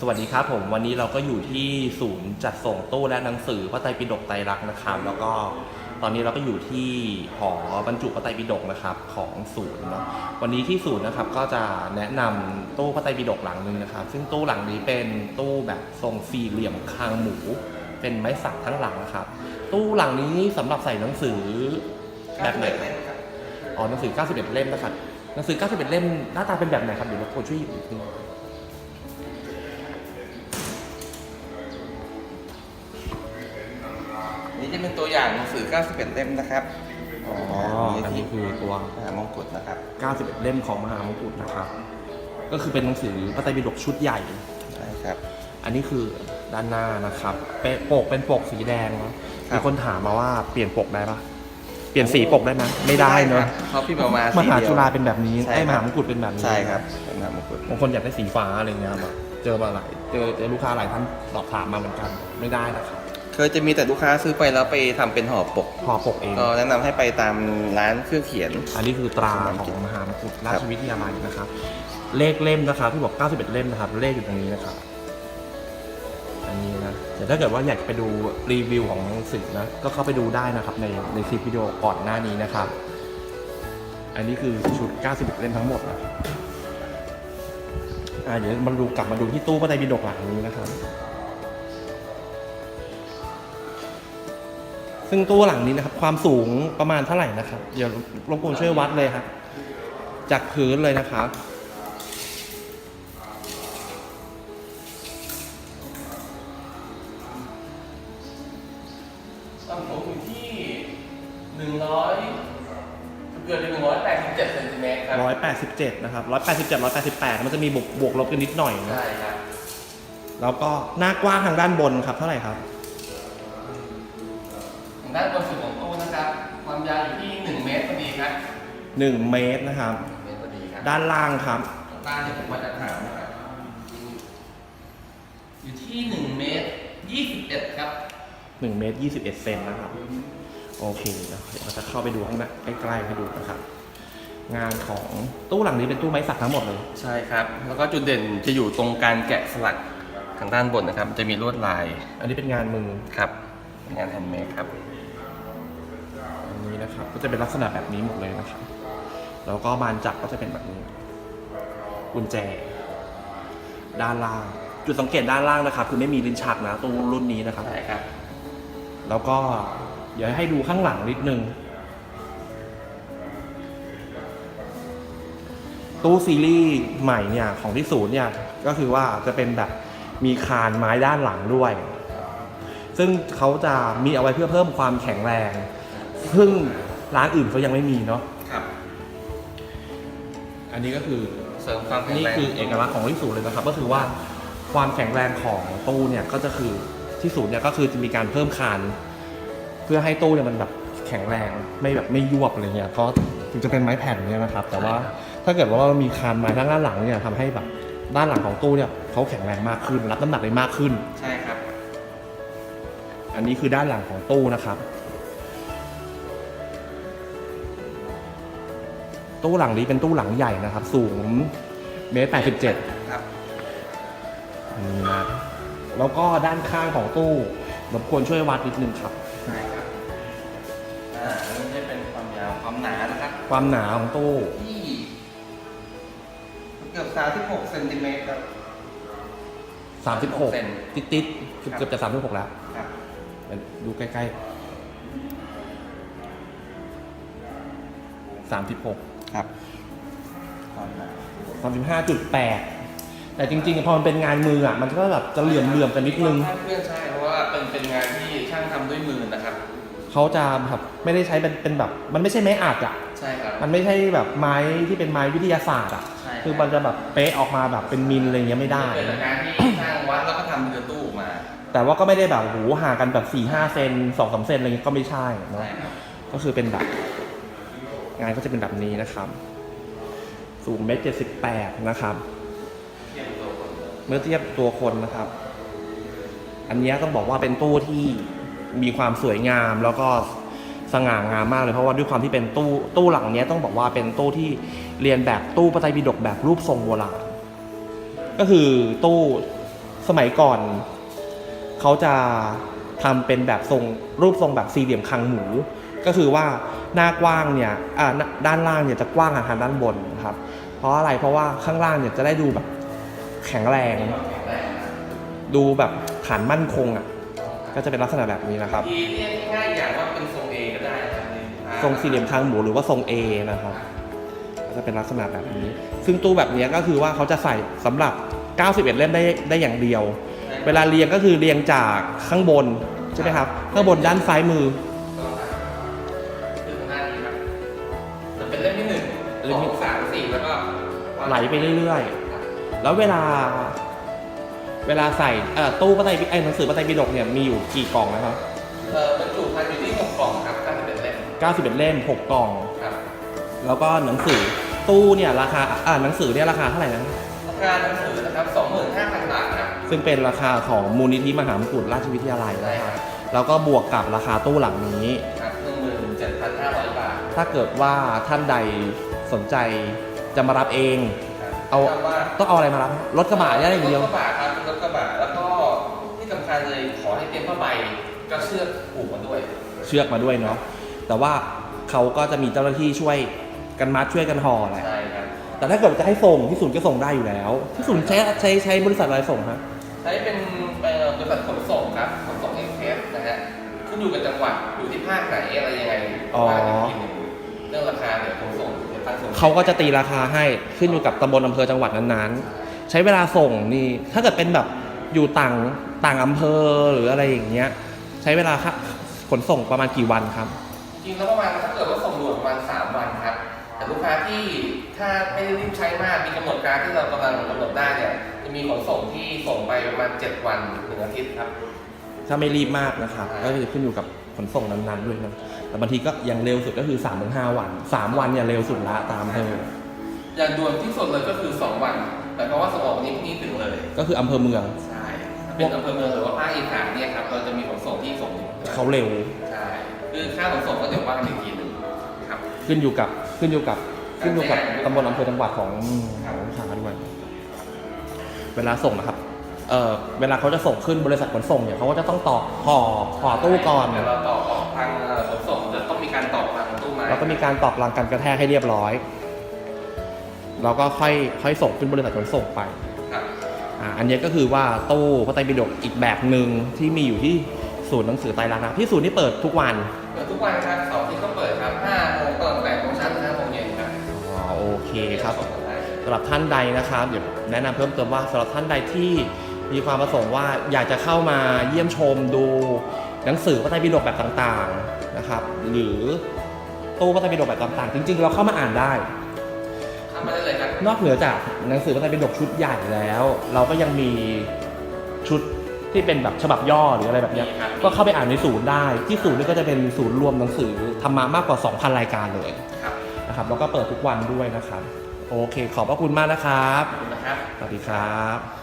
สวัสดีครับผมวันนี้เราก็อยู่ที่ศูนย์จัดส่งตู้และหนังสือพระไตรปิฎกไตรลักษณ์นะครับแล้วก็ตอนนี้เราก็อยู่ที่หอบรรจุพระไตรปิฎกนะครับของศูนย์เนาะวันนี้ที่ศูนย์นะครับก็จะแนะนำตู้พระไตรปิฎกหลังหนึ่งนะครับ ซึ่งตู้หลังนี้เป็นตู้แบบทรงสี่เหลี่ยมคางหมู เป็นไม้สักทั้งหลังนะครับ ตู้หลังนี้สำหรับใส่หนังสือแบบไหนครับอ๋อหนังสือ 91 เล่มนะครับหนังสือ 91 เล่มหน้าตาเป็นแบบไหนครับเดี๋ยวรบกวนช่วยหยิบอีกที นี่จะเป็นตัวอย่างหนังสือ 91 เล่มนะครับอ๋อนี่อันที่นี้คือตัวมหามงกุฎนะครับ 91 เล่มของมหามงกุฎนะครับ ก็คือเป็นหนังสือพระไตรปิฎกชุดใหญ่ใช่ครับ อันนี้คือด้านหน้านะครับเป็นปกเป็นปกสีแดงเนาะครับ มีคนถามมาว่าเปลี่ยนปกได้ปะเปลี่ยนสีปกได้ไหมไม่ได้เนาะครับเขาพิมพ์ออกมามหาสีดียว จุฬาเป็นแบบนี้ใช่ไอ้ครับมหามงกุฎเป็นแบบนี้ ใช่ครับเป็นมหามงกุฎบางคนอยากได้สีฟ้าอะไรเงี้ยแบบเจอมาหลายเจอเจอลูกค้าหลายท่านสอบถามมาเหมือนกัน ไม่ได้นะครับ เคยจะมีแต่ลูกค้าซื้อไปแล้วไปทำเป็นห่อปกพอปกเอง ก็แนะนำให้ไปตามร้านเครื่องเขียน อันนี้คือตราของมหามกุฎราชวิทยาลัยนะครับ เลขเล่มนะครับที่บอก 91 เล่มนะครับ เลขอยู่ตรงนี้นะครับ อันนี้นะแต่ถ้าเกิดว่าอยากไปดูรีวิวของหนังสือนะ ก็เข้าไปดูได้นะครับในในคลิปวิดีโอก่อนหน้านี้นะครับ อันนี้คือชุด 91 เล่มทั้งหมดนะอ่าเดี๋ยวมาดูกลับมาดูที่ตู้พระไตรปิฎกหลังนี้นะครับ ซึ่งตู้หลังนี้นะครับ ความสูงประมาณเท่าไหร่นะครับ เดี๋ยวรบกวนช่วยวัดเลยครับ จากพื้นเลยนะครับต้องสูงอยู่ที่หนึ่งร้อยเกือบจะหนึ่งร้อยแปดสิบเจ็ดเซนติเมตรครับ 187 นะครับ 187 188 มันจะมีบวกบวกลบกันนิดหน่อยนะ ใช่ครับ แล้วก็หน้ากว้างทางด้านบนครับ เท่าไหร่ครับ 1 เมตรนะครับ เมตรพอดีครับด้านล่างครับด้านที่ผมมาจะถามนะครับ อยู่ที่หนึ่งเมตรยี่สิบเอ็ดครับ 1 เมตร 21 เซนนะครับ โอเคนะเดี๋ยวเราจะเข้าไปดูข้างหน้าใกล้ๆให้ดูนะครับ งานของตู้หลังนี้เป็นตู้ไม้สักทั้งหมดเลย ใช่ครับ แล้วก็จุดเด่นจะอยู่ตรงการแกะสลักทางด้านบนนะครับ จะมีลวดลายอันนี้เป็นงานมือ ครับงานแฮนด์เมดครับ อันนี้นะครับ ก็จะเป็นลักษณะแบบนี้หมดเลยนะครับ แล้วก็บานจับก็จะเป็นแบบนี้ กุญแจ ด้านล่าง จุดสังเกตด้านล่างนะครับ คือไม่มีลิ้นชักนะตู้รุ่นนี้นะครับ ใช่ครับ แล้วก็เดี๋ยวให้ดูข้างหลังนิดนึง ตู้ซีรีส์ใหม่เนี่ยของที่ศูนย์เนี่ยก็คือว่าจะเป็นแบบมีคานไม้ด้านหลังด้วย ซึ่งเขาจะมีเอาไว้เพื่อเพิ่มความแข็งแรง ซึ่งร้านอื่นเขายังไม่มีเนาะครับ อันนี้ก็คือเสริมความแข็งนี่แรงคือเอกลักษณ์ของที่ศูนย์เลยนะครับ ก็คือว่าความแข็งแรงของตู้เนี่ยก็จะคือที่ศูนย์เนี่ยก็คือจะมีการเพิ่มคาน เพื่อให้ตู้เนี่ยมันแบบแข็งแรงไม่แบบไม่ยวบอะไรเงี้ยก็ถึงจะเป็นไม้แผ่นเนี่ยนะครับ แต่ว่าถ้าเกิดว่ามีคานไม้ทางด้านหลังเนี่ยทำให้แบบด้านหลังของตู้เนี่ยเขาแข็งแรงมากขึ้น รับน้ำหนักได้มากขึ้น ใช่ครับ อันนี้คือด้านหลังของตู้นะครับ ตู้หลังนี้เป็นตู้หลังใหญ่นะครับ สูงเมตรแปดสิบเจ็ดครับนี่นะแล้วก็ด้านข้างของตู้รบกวนช่วยวัดนิดนึงครับ ใช่ครับอ่าอันนี้จะเป็นความยาวความหนานะครับความหนาของตู้ที่เกือบ36เซนติเมตรครับ36เซน ติดติดๆเกือบจะ36แล้ว ครับเดี๋ยวดูใกล้ๆ36 ครับความหนา35.8แต่จริงๆ พอมันเป็นงานมืออะ มันก็แบบจะเหลื่อมเหลื่อมๆกันนิดนึงเพื่อนใช่เพราะว่าเป็นเป็นงานที่ช่างทำด้วยมือนะครับเขาจะแบบไม่ได้ใช้เป็นเป็นแบบ มันไม่ใช่ไม้อัดอะใช่ครับมันไม่ใช่แบบไม้ที่เป็นไม้วิทยาศาสตร์อะใช่รับคือมันจะแบบเป๊ะออกมาแบบเป็นมิลอะไรเงี้ยไม่ได้เป็นงานที่ช่างวัดแล้วก็ทำเป็นตู้ออกมา แต่ว่าก็ไม่ได้แบบโหห่างกันแบบ4ี่ห้าเซนสองสามเซนอะไรเงี้ยก็ไม่ใช่เนอะใช่ครับก็ก็คือเป็นแบบ งานก็จะเป็นแบบนี้นะครับ สูงเมตรเจ็ดสิบแปดนะครับ เมื่อเทียบตัวคนนะครับ อันนี้ต้องบอกว่าเป็นตู้ที่มีความสวยงามแล้วก็สง่างามมากเลยเพราะว่าด้วยความที่เป็นตู้ตู้หลังนี้ต้องบอกว่าเป็นตู้ที่เรียนแบบตู้พระไตรปิฎกแบบรูปทรงโบราณก็คือตู้สมัยก่อน เขาจะทำเป็นแบบทรงรูปทรงแบบสี่เหลี่ยมคางหมู ก็คือว่า หน้ากว้างเนี่ยอ่าหน้าด้านล่างเนี่ยจะกว้างกว่าทางด้านบนนะครับ เพราะอะไรเพราะว่าข้างล่างเนี่ยจะได้ดูแบบแข็งแรง ดูแบบฐานมั่นคงอะก็จะเป็นลักษณะแบบนี้นะครับทีเรียกง่ายๆอย่างว่าเป็นทรงเอก็ได้ครับนี่ทรงสี่เหลี่ยมคางหมูหรือว่าทรง A นะครับก็จะเป็นลักษณะแบบนี้ ซึ่งตู้แบบนี้ก็คือว่าเขาจะใส่สำหรับ 91 เล่มได้ได้อย่างเดียว เวลาเรียงก็คือเรียงจากข้างบนใช่ไหมครับข้างบนด้านซ้ายมือคือ ล่มที่หนึ่งเล่สมอที่งสามสี่แล้วก็ไหลไปเรื่อยๆ แล้วเวลา เวลาใส่เอ่อตู้ปะไตรปิไอ้หนังสือปะไตรปิฎกเนี่ยมีอยู่กี่กล่องนะครับเอ่อบรรจุภัณฑ์อยู่ที่หกกล่องครับก็จะเป็นเล่ม91เล่ม6กล่อง ครับแล้วก็หนังสือตู้เนี่ยราคาอ่าหนังสือเนี่ยราคาเท่าไหร่นะราคาหนังสือนะครับสองหมื่นห้าพันบาทครับซึ่งเป็นราคาของมูลนิธิมหามกุฏราชวิทยาลัยได้นะคครับรับแล้วก็บวกกับราคาตู้หลังนี้ ถ้าเกิดว่าท่านใดสนใจจะมารับเองครับเอาคำว่าต้องเอาอะไรมารับรถกระบะเนี่ยอย่างเดียว รถกระบะครับรถกระบะแล้วก็ที่สำคัญเลยขอให้เตรียมผ้าใบก็เชือกผูกมาด้วย เชือกมาด้วยเนาะแต่ว่าเขาก็จะมีเจ้าหน้าที่ช่วยกันมัดช่วยกันห่อแหละใช่ครับ แต่ถ้าเกิดจะให้ส่งที่ศูนย์ก็ส่งได้อยู่แล้วที่ศูนย์ใช้ใช้ใช้บริษัทอะไรส่งฮะใช้เป็นเอ่อบริษัทขนส่งครับขนส่งเอ็กเพรสนะฮะขึ้นอยู่กับจังหวัดอยู่ที่ภาคไหนอะไรยังไงอ๋อว่ากันอีกทีหนึ่ง เรื่องราคาเดี๋ยวขนส่งเดี๋ยวพันส่งเขาก็จะตีราคาให้ขึ้นอยู่กับตำบลอำเภอจังหวัดนั้นๆ ใช้เวลาส่งนี่ถ้าเกิดเป็นแบบอยู่ต่างต่างอำเภอหรืออะไรอย่างเงี้ย ใช้เวลาค่ะขนส่งประมาณกี่วันครับ จริงแล้วประมาณถ้าเกิดว่าส่งด่วนประมาณสามวันครับ แต่ลูกค้าที่ถ้าไม่ได้รีบใช้มากมีกำหนดการที่เรากำลังกำหนดได้เนี่ยจะมีขนส่งที่ส่งไปประมาณเจ็ดวันหนึ่งอาทิตย์ครับ ถ้าไม่รีบมากนะครับ ก็จะขึ้นอยู่กับขนส่งนั้นๆด้วยนะแต่บางทีก็ยังเร็วสุดก็คือ3าถึงหวัน3วันเนี่ยเร็วสุดละตามอำเภออย่างด่วนที่สุดเลยก็คือ 2 วัน แต่เพราะว่าส่งออกวันนี้พรุ่งนี้ถึงเลย ก็คืออำเภอเมือง ใช่ถ้าเป็นอำเภอเมืองหรือว่าภาคอีสานเนี่ยครับเราจะมีขนส่งที่ส่งถึงเขาเร็ว ใช่คือค่าขนส่งก็เดี๋ยวว่ากันอีกทีหนึ่งครับขึ้นอยู่กับขึ้นอยู่กับขึ้นอยู่กับตำบลอำเภอจังหวัดของของลูกค้าด้วย เวลาส่งนะครับ เอ่อเวลาเขาจะส่งขึ้นบริษัทขนส่งเนี่ยเขาก็จะต้องต่อห่อห่อตู้ก่อนเดี๋ยวเราต่อออกทางเอ่อขนส่งจะต้องมีการต่อทางตู้ไม้แล้วก็มีการตอกลังกันกระแทกให้เรียบร้อย แล้วก็ค่อยค่อยส่งขึ้นบริษัทขนส่งไปครับอ่าอันนี้ก็คือว่าตู้พระไตรปิฎกอีกแบบหนึ่งที่มีอยู่ที่ศูนย์หนังสือไตรลักษณ์นะที่ศูนย์ที่เปิดทุกวันเปิดทุกวันครับเสาร์อาที่ก็เปิดครับ5โมงเปิด8โมงเช้าถึง5โมงเย็นครับอ๋อโอเคครับ ส่งกันได้ สำหรับท่านใดนะครับเดี๋ยวแนะนำเพิ่มเติมว่าสำหรับท่านใดที่ มีความประสงค์ว่าอยากจะเข้ามาเยี่ยมชมดูหนังสือพระไตรปิฎกแบบต่างๆนะครับ หรือตู้พระไตรปิฎกแบบต่างๆ จริง ๆ เราเข้ามาอ่านได้ เข้ามาได้เลยครับนอกเหนือจากหนังสือพระไตรปิฎกชุดใหญ่แล้ว เราก็ยังมีชุดที่เป็นแบบฉบับย่อหรืออะไรแบบเนี้ยครับก็เข้าไปอ่านในศูนย์ได้ ที่ศูนย์นี่ก็จะเป็นศูนย์รวมหนังสือธรรมะมากกว่า 2,000 รายการเลยครับนะครับแล้วก็เปิดทุกวันด้วยนะครับ โอเค ขอบพระคุณมากนะครับ ขอบคุณนะครับ สวัสดีครับ